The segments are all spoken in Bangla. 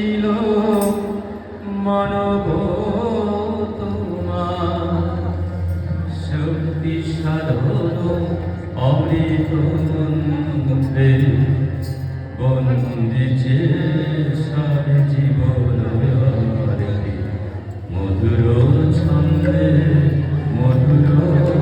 হইল মানব তোমার। শক্তি সাধন অমৃত মন্ত্রে বন্দিছে সারে জীবন মধুর ছন্দে মধুর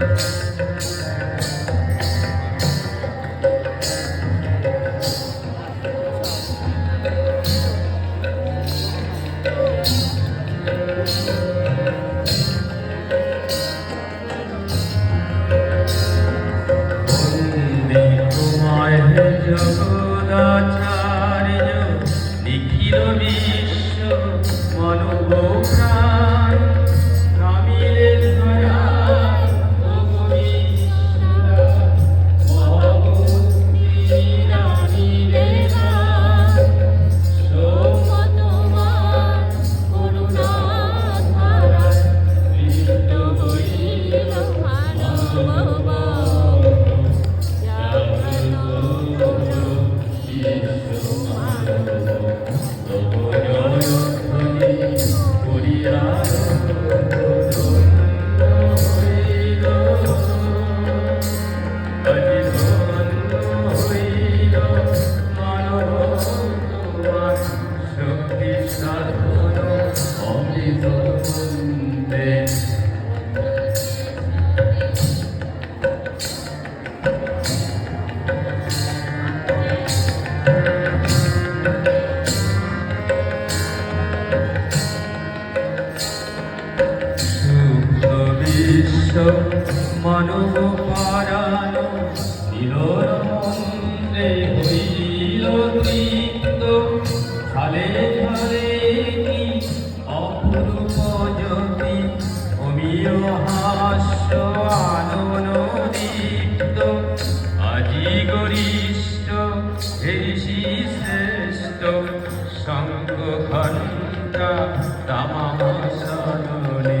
বন্দে মানব মন্ত্রে হইল তৃপ্ত। খালে খালে কি অপরূপ জ্যোতি, অমীয় আজি গরিষ্ঠ ঋষি শ্রেষ্ঠ শঙ্খ ঘণ্টা তামাশাননে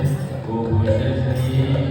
Yeah.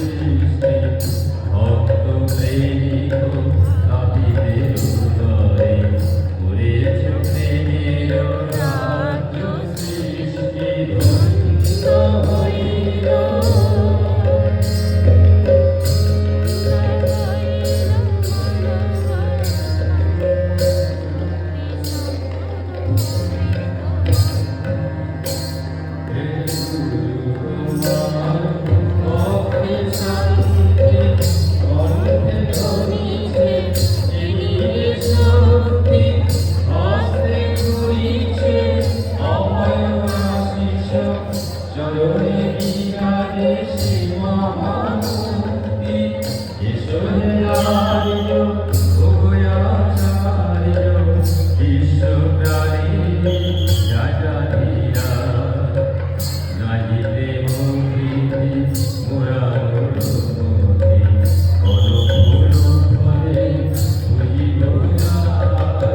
Yeshua, Yeshua,